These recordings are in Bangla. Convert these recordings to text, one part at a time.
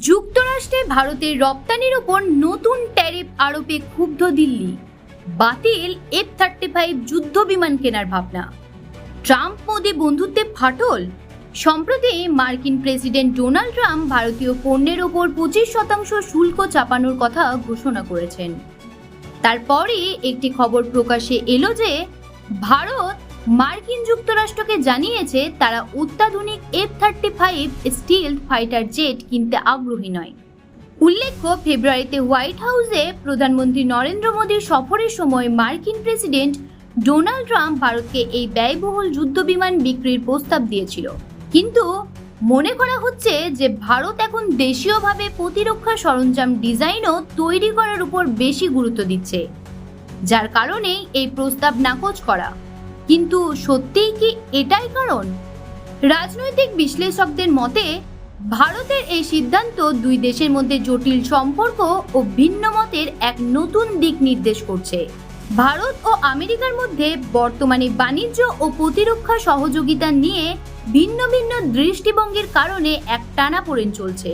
যুক্তরাষ্ট্রে ভারতের রপ্তানির ওপর নতুন ট্যারিফ আরোপে ক্ষুব্ধ দিল্লি। বাতিল এফ থার্টি ফাইভ যুদ্ধ বিমান কেনার ভাবনা। ট্রাম্প, মোদি বন্ধুত্বে ফাটল? সম্প্রতি মার্কিন প্রেসিডেন্ট ডোনাল্ড ট্রাম্প ভারতীয় পণ্যের ওপর পঁচিশ শতাংশ শুল্ক চাপানোর কথা ঘোষণা করেছেন। তারপরে একটি খবর প্রকাশে এলো যে, ভারত মার্কিন যুক্তরাষ্ট্রকে জানিয়েছে তারা অত্যাধুনিক F thirty five stealth fighter jet কিনতে আগ্রহী নয়। উল্লেখ্য, ফেব্রুয়ারিতে হোয়াইট হাউসে প্রধানমন্ত্রী নরেন্দ্র মোদীর সফরের সময় মার্কিন প্রেসিডেন্ট ডোনাল্ড ট্রাম্প ভারতকে এই ব্যয়বহুল যুদ্ধবিমান বিক্রির প্রস্তাব দিয়েছিল। কিন্তু মনে করা হচ্ছে যে ভারত এখন দেশীয়ভাবে প্রতিরক্ষা সরঞ্জাম ডিজাইনও তৈরি করার উপর বেশি গুরুত্ব দিচ্ছে, যার কারণে এই প্রস্তাব নাকচ করা। কিন্তু সত্যিই কি এটাই কারণ? রাজনৈতিক বিশ্লেষকদের মতে, ভারতের এই সিদ্ধান্ত দুই দেশের মধ্যে জটিল সম্পর্ক ও ভিন্ন মতের এক নতুন দিক নির্দেশ করছে। ভারত ও আমেরিকার মধ্যে বর্তমানে বাণিজ্য ও প্রতিরক্ষা সহযোগিতা নিয়ে ভিন্ন ভিন্ন দৃষ্টিভঙ্গির কারণে এক টানাপোড়েন চলছে।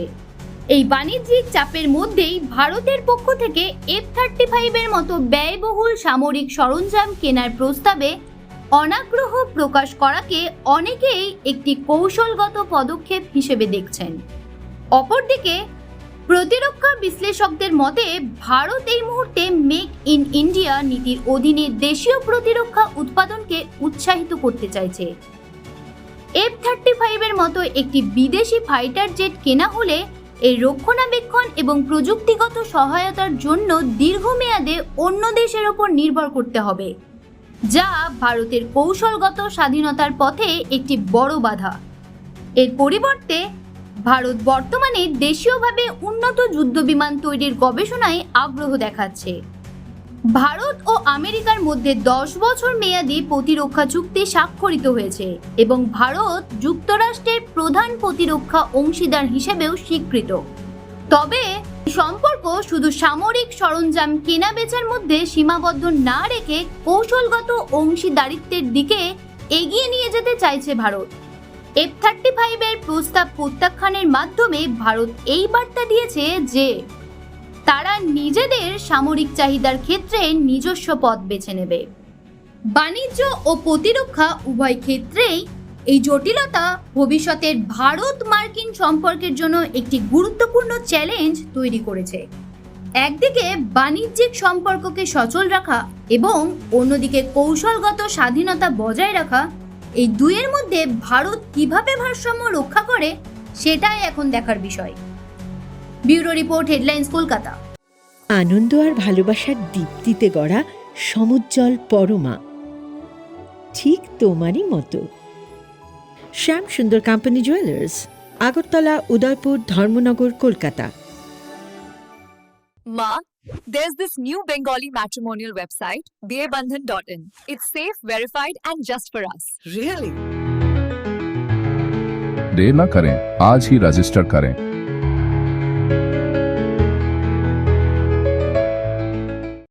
এই বাণিজ্যিক চাপের মধ্যেই ভারতের পক্ষ থেকে এফ থার্টি ফাইভের মতো ব্যয়বহুল সামরিক সরঞ্জাম কেনার প্রস্তাবে অনাগ্রহ প্রকাশ করাকে অনেকেই একটি কৌশলগত পদক্ষেপ হিসেবে দেখছেন। অপরদিকে, প্রতিরক্ষা বিশ্লেষকদের মতে, ভারত এই মুহূর্তে মেক ইন ইন্ডিয়া নীতির অধীনে দেশীয় প্রতিরক্ষা উৎপাদনকে উৎসাহিত করতে চাইছে। এফ থার্টি ফাইভের মতো একটি বিদেশি ফাইটার জেট কেনা হলে এর রক্ষণাবেক্ষণ এবং প্রযুক্তিগত সহায়তার জন্য দীর্ঘমেয়াদে অন্য দেশের ওপর নির্ভর করতে হবে। যা ভারতের কৌশলগত স্বাধীনতার পথে একটি বড় বাধা। এর পরিবর্তে, ভারত বর্তমানে দেশীয়ভাবে উন্নত যুদ্ধবিমান তৈরির গবেষণায় আগ্রহ দেখাচ্ছে। ভারত ও আমেরিকার মধ্যে দশ বছর মেয়াদী প্রতিরক্ষা চুক্তি স্বাক্ষরিত হয়েছে এবং ভারত যুক্তরাষ্ট্রের প্রধান প্রতিরক্ষা অংশীদার হিসেবেও স্বীকৃত। তবে সম্পর্ক শুধু সামরিক সরঞ্জাম কেনা বেচার মধ্যে সীমাবদ্ধ না রেখে কৌশলগত অংশীদারিত্বের দিকে এগিয়ে নিয়ে যেতে চাইছে ভারত। এফ থার্টি ফাইভের প্রস্তাব প্রত্যাখ্যানের মাধ্যমে ভারত এই বার্তা দিয়েছে যে, তারা নিজেদের সামরিক চাহিদার ক্ষেত্রে নিজস্ব পথ বেছে নেবে। বাণিজ্য ও প্রতিরক্ষা উভয় ক্ষেত্রেই এই জটিলতা ভবিষ্যতের ভারত মার্কিন সম্পর্কের জন্য একটি গুরুত্বপূর্ণ চ্যালেঞ্জ তৈরি করেছে। একদিকে বাণিজ্যিক সম্পর্ককে সচল রাখা এবং অন্যদিকে কৌশলগত স্বাধীনতা বজায় রাখা, এই দুইয়ের মধ্যে ভারত কীভাবে ভারসাম্য রক্ষা করে সেটাই এখন দেখার বিষয়। Bureau report, headlines, Kolkata. আনন্দ আর ভালোবাসার দীপ্তিতে গড়া সমুজ্জ্বল পরমা। ঠিক তোমারই মতো। Shyam Sundar company jewellers Agartala Udaipur Dharmanagar Kolkata Ma, there's this new Bengali matrimonial website, dearbandhan.in. It's safe, verified, and just for us. Really? देर न करें आज ही रजिस्टर करें